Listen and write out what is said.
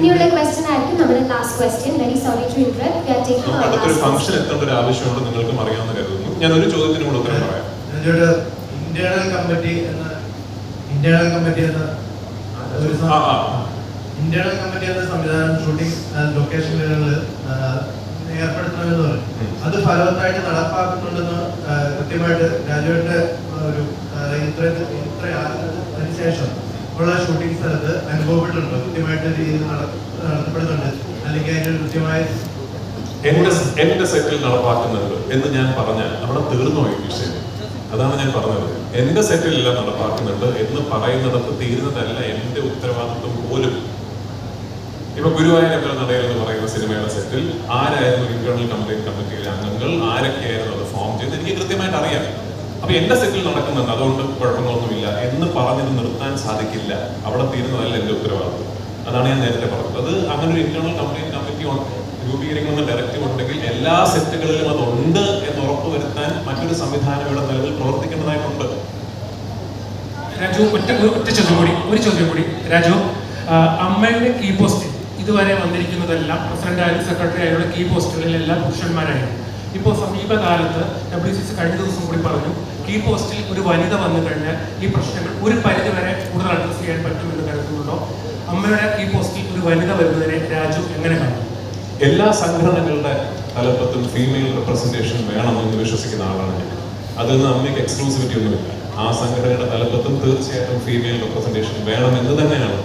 ഇനിയുള്ള ക്വസ്റ്റ്യൻ ആയിരിക്കും നമ്മുടെ last question very sorry to interrupt we are taking നമുക്ക് അടുത്തൊരു ഫംഗ്ഷൻ എത്തേണ്ട ഒരു ആവശ്യമുണ്ട് നിങ്ങൾക്ക് അറിയാമെന്ന് കരുതുന്നു. ഞാൻ ഒരു ചോദ്യത്തിന് കൂടെ ഉത്തരം പറയാം. ഇന്റേണൽ കമ്മിറ്റി എന്ന ഇന്റേണൽ കമ്മിറ്റി എന്ന ഒരു. ഇന്റേണൽ കമ്മിറ്റി എന്ന സംവിധാനം ഷൂട്ടിംഗ് ലൊക്കേഷനുകളിൽ ഏർപ്പെടുത്തണമെന്ന് പറയും. അത് ഫലവത്തായിട്ട് നടപ്പാക്കുന്നുണ്ടെന്ന് കൃത്യമായിട്ട് രാജുവിന്റെ ഒരു ഇത്ര ഇത്ര അതിനുശേഷം ഉള്ള ഷൂട്ടിംഗ് സ്ഥലത്ത് അനുഭവപ്പെട്ടിട്ടുണ്ട്? കൃത്യമായിട്ട് രീതിയിൽ നട- നടത്തപ്പെടുന്നുണ്ട്. അല്ലെങ്കിൽ അതിന് കൃത്യമായ എന്റെ എന്റെ സെറ്റിൽ നടപ്പാക്കുന്നുണ്ട് എന്ന് ഞാൻ പറഞ്ഞാൽ അവിടെ തീർന്നു പോയി വിഷയം. അതാണ് ഞാൻ പറഞ്ഞത്. എന്റെ സെറ്റിലെല്ലാം നടപ്പാക്കുന്നുണ്ട് എന്ന് പറയുന്നിടത്ത് തീരുന്നതല്ല എന്റെ ഉത്തരവാദിത്വം പോലും. ഇപ്പൊ ഗുരുവായൂരപ്പൻ നടയൽ എന്ന് പറയുന്ന സിനിമയുടെ സെറ്റിൽ ആരായിരുന്നു ഇന്റേണൽ കംപ്ലൈന്റ് കമ്മിറ്റിയിലെ അംഗങ്ങൾ? ആരൊക്കെയായിരുന്നു അത് ഫോം ചെയ്ത് എനിക്ക് കൃത്യമായിട്ട് അറിയാം. അപ്പൊ എന്റെ സെറ്റിൽ നടക്കുന്നുണ്ട്. അതുകൊണ്ട് കുഴപ്പങ്ങളൊന്നുമില്ല. എന്ന് പറഞ്ഞത് നിർത്താൻ സാധിക്കില്ല. അവിടെ തീരുന്നതല്ല എന്റെ ഉത്തരവാദിത്വം. അതാണ് ഞാൻ നേരത്തെ പറഞ്ഞത്. അത് അങ്ങനെ ഒരു ഇന്റേണൽ കംപ്ലൈന്റ് കമ്മിറ്റി രൂപീകരിക്കണമെന്ന് ഡയറക്റ്റീവ് ഉണ്ടെങ്കിൽ എല്ലാ സെറ്റുകളിലും അതുണ്ട് എന്ന് ഉറപ്പുവരുത്താൻ മറ്റൊരു സംവിധാനം ഇവിടെ നിലവിൽ പ്രവർത്തിക്കേണ്ടതായിട്ടുണ്ട്. രാജു ഒറ്റ ചോദ്യം കൂടി. ഒരു ചോദ്യം കൂടി. രാജു അമ്മയുടെ കീ പോസ്റ്റ് ഇതുവരെ വന്നിരിക്കുന്നതെല്ലാം പ്രസിഡന്റ് ആയാലും സെക്രട്ടറി ആയാലും കീ പോസ്റ്റുകളിലെല്ലാം പുരുഷന്മാരായിരുന്നു. ഇപ്പോൾ സമീപകാലത്ത് ഡബ്ല്യു സി സി കഴിഞ്ഞ ദിവസം കൂടി പറഞ്ഞു കീ പോസ്റ്റിൽ ഒരു വനിത വന്നു കഴിഞ്ഞാൽ ഈ പ്രശ്നങ്ങൾ ഒരു പരിധി വരെ കൂടുതൽ അഡ്രസ് ചെയ്യാൻ പറ്റുമെന്ന് കരുതുന്നുണ്ടോ? അമ്മയുടെ ഈ പോസ്റ്റിൽ ഒരു വനിത വരുന്നതിനെ രാജു എങ്ങനെ കാണും? എല്ലാ സംഘടനകളുടെ തലപ്പത്തും ഫീമെയിൽ റെപ്രസെന്റേഷൻ വേണമെന്ന് വിശ്വസിക്കുന്ന ആളാണ് ഞാൻ. അതിൽ നിന്ന് അമ്മയ്ക്ക് എക്സ്ക്ലൂസിവിറ്റി ഒന്നുമില്ല. ആ സംഘടനയുടെ തലപ്പത്തും തീർച്ചയായിട്ടും ഫീമെയിൽ റെപ്രസെന്റേഷൻ വേണമെന്ന് തന്നെയാണ്.